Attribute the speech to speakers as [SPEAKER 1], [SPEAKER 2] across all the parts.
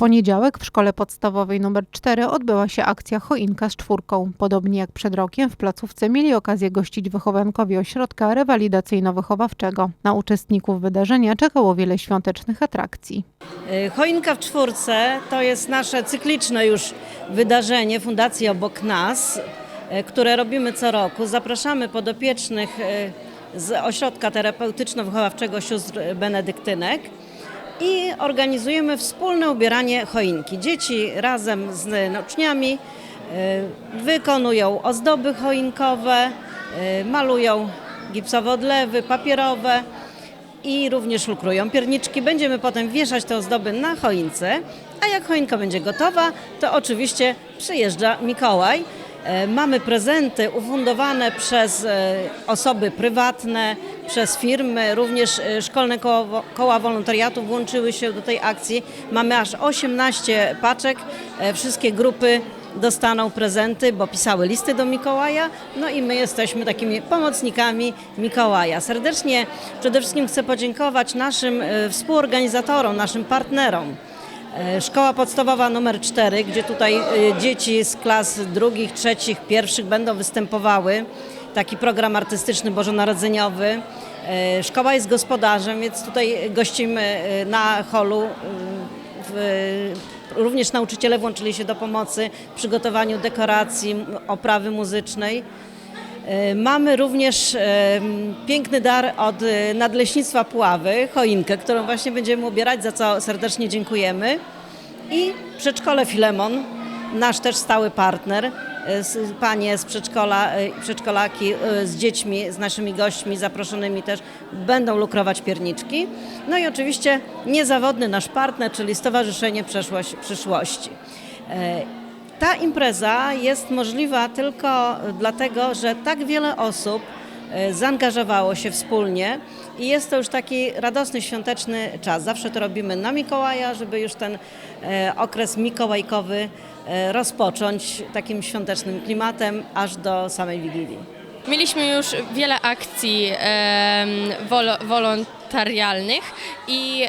[SPEAKER 1] poniedziałek w szkole podstawowej nr 4 odbyła się akcja Choinka z czwórką. Podobnie jak przed rokiem w placówce mieli okazję gościć wychowankowie ośrodka rewalidacyjno-wychowawczego. Na uczestników wydarzenia czekało wiele świątecznych atrakcji.
[SPEAKER 2] Y, Choinka w czwórce to jest nasze cykliczne już wydarzenie Fundacji Obok Nas, y, które robimy co roku. Zapraszamy podopiecznych y, z ośrodka terapeutyczno-wychowawczego sióstr benedyktynek i organizujemy wspólne ubieranie choinki. Dzieci razem z uczniami y, wykonują ozdoby choinkowe, y, malują gipsowe odlewy, papierowe i również lukrują pierniczki. Będziemy potem wieszać te ozdoby na choince, a jak choinka będzie gotowa, to oczywiście przyjeżdża Mikołaj. E, Mamy prezenty ufundowane przez e, osoby prywatne, przez firmy, również e, szkolne koła, koła wolontariatu włączyły się do tej akcji. Mamy aż 18 paczek, wszystkie grupy dostaną prezenty, bo pisały listy do Mikołaja, no i my jesteśmy takimi pomocnikami Mikołaja. Serdecznie przede wszystkim chcę podziękować naszym współorganizatorom, naszym partnerom. E, Szkoła podstawowa numer 4, gdzie tutaj e, dzieci z klas drugich, trzecich, pierwszych będą występowały. Taki program artystyczny bożonarodzeniowy. E, Szkoła jest gospodarzem, więc tutaj gościmy na holu. również nauczyciele włączyli się do pomocy w przygotowaniu dekoracji, oprawy muzycznej. E, Mamy również e, piękny dar od e, Nadleśnictwa Puławy, choinkę, którą właśnie będziemy ubierać, za co serdecznie dziękujemy. I przedszkole Filemon, nasz też stały partner, panie z przedszkola, przedszkolaki z dziećmi, z naszymi gośćmi zaproszonymi też będą lukrować pierniczki. No i oczywiście niezawodny nasz partner, czyli Stowarzyszenie Przeszłość Przyszłości. Ta impreza jest możliwa tylko dlatego, że tak wiele osób e, zaangażowało się wspólnie i jest to już taki radosny, świąteczny czas. Zawsze to robimy na Mikołaja, żeby już ten e, okres mikołajkowy e, rozpocząć takim świątecznym klimatem aż do samej Wigilii.
[SPEAKER 3] Mieliśmy już wiele akcji em, wolo, wolontarialnych i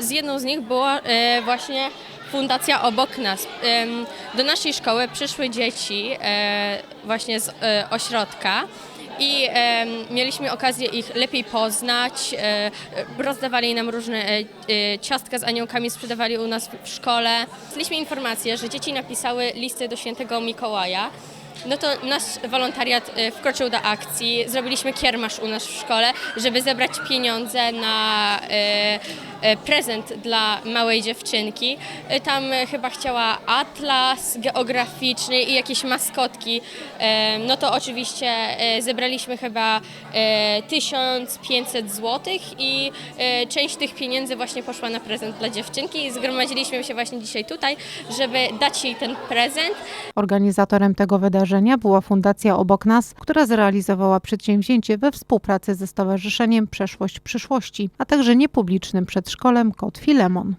[SPEAKER 3] z jedną z nich była e, właśnie Fundacja Obok Nas. Do naszej szkoły przyszły dzieci e, właśnie z e, ośrodka i mieliśmy okazję ich lepiej poznać. E, rozdawali nam różne ciastka z aniołkami, sprzedawali u nas w szkole. Dostaliśmy informację, że dzieci napisały listy do świętego Mikołaja. No to nasz wolontariat e, wkroczył do akcji. Zrobiliśmy kiermasz u nas w szkole, żeby zebrać pieniądze na e, e, prezent dla małej dziewczynki. Tam chyba chciała atlas geograficzny i jakieś maskotki. No to oczywiście zebraliśmy chyba e, 1500 zł i część tych pieniędzy właśnie poszła na prezent dla dziewczynki i zgromadziliśmy się właśnie dzisiaj tutaj, żeby dać jej ten prezent.
[SPEAKER 1] Organizatorem tego wydarzenia była Fundacja Obok Nas, która zrealizowała przedsięwzięcie we współpracy ze Stowarzyszeniem Przeszłość Przyszłości, a także niepublicznym przedszkolem Kot Filemon.